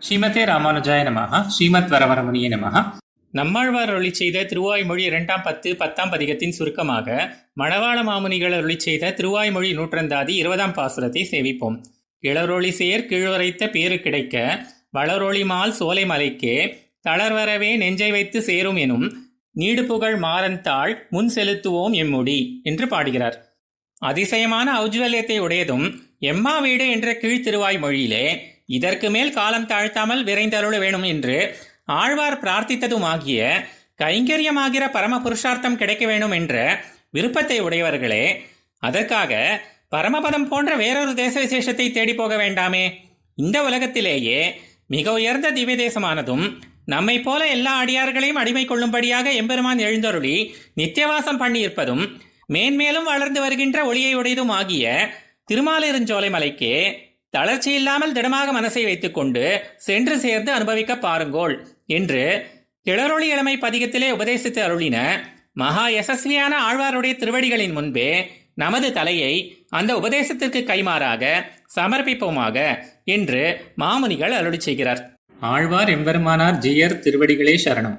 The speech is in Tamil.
ஸ்ரீமதே ராமானுஜாய நமஹ ஸ்ரீமத் வரவரமுனிய நமஹ. நம்மாழ்வார் அருளி செய்த திருவாய்மொழி இரண்டாம் பத்து பத்தாம் பதிகத்தின் சுருக்கமாக மணவாள மாமுனிகள் அருளி செய்த திருவாய்மொழி நூற்றந்தாதி இருபதாம் பாசுரத்தை சேவிப்போம். கிளரொளி சேர் கீழுரைத்த பேரு கிடைக்க வளரொளிமால் சோலை மலைக்கே தளர்வரவே நெஞ்சை வைத்து சேரும் எனும் நீடு புகழ் மாறந்தாள் முன் செலுத்துவோம் எம்முடி என்று பாடுகிறார். அதிசயமான ஔஜ்வல்யத்தை உடையதும் எம்மா வீடு என்ற கீழ்த்திருவாய் மொழியிலே இதற்கு மேல் காலம் தாழ்த்தாமல் விரைந்தருள வேணும் என்று ஆழ்வார் பிரார்த்தித்ததுமாகிய கைங்கரியமாகிற பரம புருஷார்த்தம் கிடைக்க வேணும் என்ற விருப்பத்தை உடையவர்களே அதற்காக பரமபதம் போன்ற வேறொரு தேச விசேஷத்தை தேடி போக வேண்டாமே. இந்த உலகத்திலேயே மிக உயர்ந்த திவ்ய தேசமானதும் நம்மை போல எல்லா அடியார்களையும் அடிமை கொள்ளும்படியாக எம்பெருமான் எழுந்தருளி நித்தியவாசம் பண்ணியிருப்பதும் மேன்மேலும் வளர்ந்து வருகின்ற ஒளியை உடையதும் ஆகிய திருமாலிருஞ்சோலை மலைக்கே தளர்ச்சி இல்லாமல் திடமாக மனசை வைத்துக்கொண்டு சென்று சேர்ந்து அனுபவிக்க பாருங்கோள் என்று கிளரொளி இளமை பதிகத்திலே உபதேசித்து அருளின மகா யசஸ்வியான ஆழ்வாருடைய திருவடிகளின் முன்பே நமது தலையை அந்த உபதேசத்திற்கு கைமாறாக சமர்ப்பிப்போமாக என்று மாமுனிகள் அருளி செய்கிறார். ஆழ்வார் எம்பெருமானார் ஜியர் திருவடிகளே சரணம்.